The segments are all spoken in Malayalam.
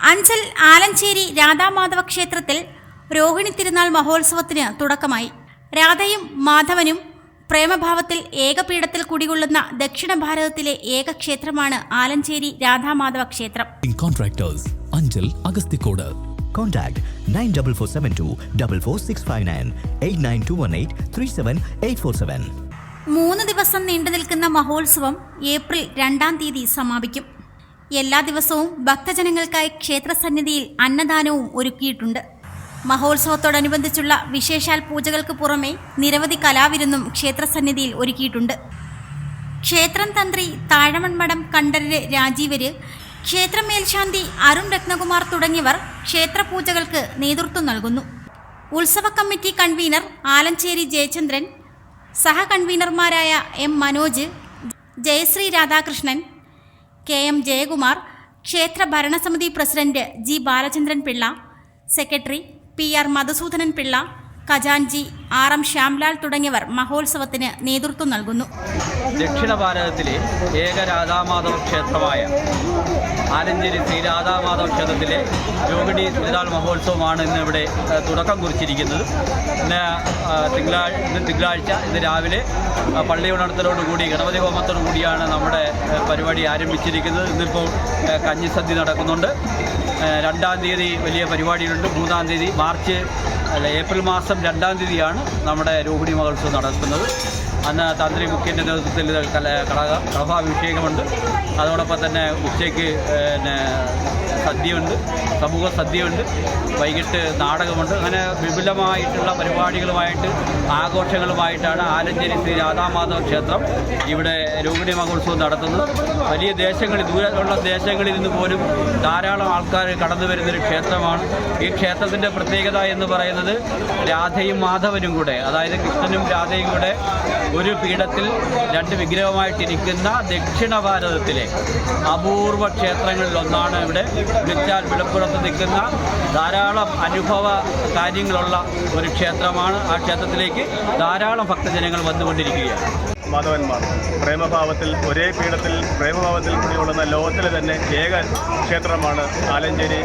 അഞ്ചൽ ആലഞ്ചേരി രാധാമാധവ ക്ഷേത്രത്തിൽ രോഹിണി തിരുനാൾ മഹോത്സവത്തിന് തുടക്കമായി. രാധയും മാധവനും പ്രേമഭാവത്തിൽ ഏകപീഠത്തിൽ കുടികൊള്ളുന്ന ദക്ഷിണ ഭാരതത്തിലെ ഏക ക്ഷേത്രമാണ് ആലഞ്ചേരി രാധാമാധവ ക്ഷേത്രം Anchal Agasthikode contact nine double four seven two double four six five nine eight nine two one eight three seven eight four seven മൂന്ന് ദിവസം നീണ്ടു നിൽക്കുന്ന മഹോത്സവം ഏപ്രിൽ രണ്ടാം തീയതി സമാപിക്കും. എല്ലാ ദിവസവും ഭക്തജനങ്ങൾക്കായി ക്ഷേത്രസന്നിധിയിൽ അന്നദാനവും ഒരുക്കിയിട്ടുണ്ട്. മഹോത്സവത്തോടനുബന്ധിച്ചുള്ള വിശേഷാൽ പൂജകൾക്ക് പുറമെ നിരവധി കലാവിരുന്നും ക്ഷേത്രസന്നിധിയിൽ ഒരുക്കിയിട്ടുണ്ട്. ക്ഷേത്രം തന്ത്രി താഴമൺമഠം കണ്ഠരര് രാജീവര് ക്ഷേത്രമേൽശാന്തി അരുൺ രത്നകുമാർ തുടങ്ങിയവർ ക്ഷേത്രപൂജകൾക്ക് നേതൃത്വം നൽകുന്നു. ഉത്സവ committee convener Alencherry Jayachandran സഹകൺവീനർമാരായ M Manoj Jayasree Radhakrishnan K M Jayakumar ക്ഷേത്ര ഭരണസമിതി president G Balachandran Pillai secretary P R Madhusoodanan Pillai ഖജാൻജി R M Shyamlal തുടങ്ങിയവർ മഹോത്സവത്തിന് നേതൃത്വം നൽകുന്നു. ദക്ഷിണ ഭാരതത്തിലെ ഏക രാധാമാധവ ക്ഷേത്രമായ ആലഞ്ചേരി ശ്രീ രാധാമാധവ ക്ഷേത്രത്തിലെ രോഹിണി തിരുനാൾ മഹോത്സവമാണ് ഇന്ന് ഇവിടെ തുടക്കം കുറിച്ചിരിക്കുന്നത്. ഇന്ന് തിങ്കളാഴ്ച ഇന്ന് തിങ്കളാഴ്ച ഇന്ന് രാവിലെ പള്ളി ഉണർത്തലോടുകൂടി ഗണപതി ഹോമത്തോടു കൂടിയാണ് നമ്മുടെ പരിപാടി ആരംഭിച്ചിരിക്കുന്നത്. ഇന്നിപ്പോൾ കഞ്ഞിസദ്യ നടക്കുന്നുണ്ട്. രണ്ടാം തീയതി വലിയ പരിപാടിയുണ്ട് മൂന്നാം തീയതി മാർച്ച് അല്ല ഏപ്രിൽ മാസം രണ്ടാം തീയതിയാണ് നമ്മുടെ രോഹിണി മഹോത്സവം നടക്കുന്നത്. അന്ന് തന്ത്രി മുഖ്യന്റെ നേതൃത്വത്തിൽ കല കളഭാഭിഷേകമുണ്ട് അതോടൊപ്പം തന്നെ ഉച്ചയ്ക്ക് പിന്നെ സദ്യയുണ്ട് സമൂഹ സദ്യയുണ്ട് വൈകിട്ട് നാടകമുണ്ട്. അങ്ങനെ വിപുലമായിട്ടുള്ള പരിപാടികളുമായിട്ട് ആഘോഷങ്ങളുമായിട്ടാണ് ആലഞ്ചേരി ശ്രീ രാധാമാധവ ക്ഷേത്രം ഇവിടെ രോഹിണി മഹോത്സവം നടത്തുന്നത്. വലിയ ദേശങ്ങളിൽ ദൂരമുള്ള ദേശങ്ങളിൽ നിന്ന് പോലും ധാരാളം ആൾക്കാർ കടന്നു വരുന്നൊരു ക്ഷേത്രമാണ്. ഈ ക്ഷേത്രത്തിന്റെ പ്രത്യേകത എന്ന് പറയുന്നത് രാധയും മാധവനും കൂടെ അതായത് കൃഷ്ണനും രാധയും കൂടെ ഒരു പീഠത്തിൽ രണ്ട് വിഗ്രഹമായിട്ടിരിക്കുന്ന ദക്ഷിണ ഭാരതത്തിലെ അപൂർവ ക്ഷേത്രങ്ങളിലൊന്നാണ് ഇവിടെ വിളിച്ചാൽ വിളപ്പുറത്ത് നിൽക്കുന്ന ധാരാളം അനുഭവ കാര്യങ്ങളുള്ള ഒരു ക്ഷേത്രമാണ്. ആ ക്ഷേത്രത്തിലേക്ക് ധാരാളം ഭക്തജനങ്ങൾ വന്നുകൊണ്ടിരിക്കുകയാണ്. മാധവന്മാർ പ്രേമഭാവത്തിൽ ഒരേ പീഠത്തിൽ പ്രേമഭാവത്തിൽ കുടികൊള്ളുന്ന ലോകത്തിലെ തന്നെ ഏക ക്ഷേത്രമാണ് ആലഞ്ചേരി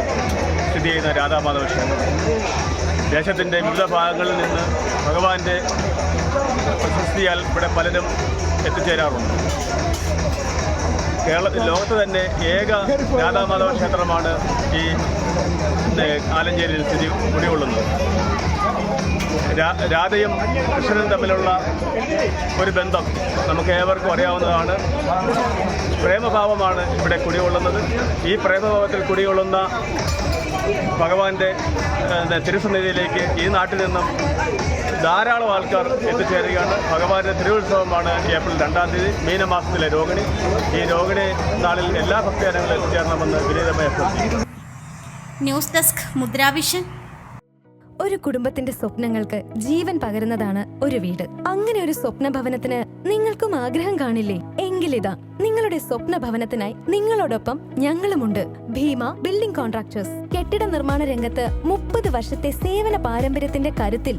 സ്ഥിതി ചെയ്യുന്ന രാധാമാധവ ക്ഷേത്രം ദേശത്തിന്റെ വിവിധ ഭാഗങ്ങളിൽ നിന്ന് ഭഗവാന്റെ പ്രശസ്തിയാൽ ഇവിടെ പലരും എത്തിച്ചേരാറുണ്ട്. കേരളത്തിൽ ലോകത്ത് തന്നെ ഏക രാധാമാധവ ക്ഷേത്രമാണ് ഈ ആലഞ്ചേരിയിൽ സ്ഥിതി കുടികൊള്ളുന്നത്. രാധയും കൃഷ്ണനും തമ്മിലുള്ള ഒരു ബന്ധം നമുക്ക് ഏവർക്കും അറിയാവുന്നതാണ്. പ്രേമഭാവമാണ് ഇവിടെ കുടികൊള്ളുന്നത്. ഈ പ്രേമഭാവത്തിൽ കുടികൊള്ളുന്ന ഭഗവാന്റെ തിരുസന്നിധിയിലേക്ക് ഈ നാട്ടിൽ നിന്നും ധാരാളം ആൾക്കാർ എത്തിച്ചേരുകയാണ്. ഭഗവാന്റെ തിരുവുത്സവമാണ് ഏപ്രിൽ രണ്ടാം തീയതി മീനമാസത്തിലെ രോഹിണി. ഈ രോഹിണി നാളിൽ എല്ലാ ഭക്തജനങ്ങളും എത്തിച്ചേരണമെന്ന് വിനീതമായി അഭ്യർത്ഥിക്കുന്നു. News desk Mudravision. ഒരു കുടുംബത്തിന്റെ സ്വപ്നങ്ങൾക്ക് ജീവൻ പകരുന്നതാണ് ഒരു വീട്. അങ്ങനെ ഒരു സ്വപ്ന ഭവനത്തിന് നിങ്ങൾക്കും ആഗ്രഹം കാണില്ലേ? എങ്കിലിതാ നിങ്ങളുടെ സ്വപ്ന ഭവനത്തിനായി നിങ്ങളോടൊപ്പം ഞങ്ങളുമുണ്ട്. Bheema building contractors. കെട്ടിട നിർമ്മാണ രംഗത്ത് മുപ്പത് വർഷത്തെ സേവന പാരമ്പര്യത്തിന്റെ കരുത്തിൽ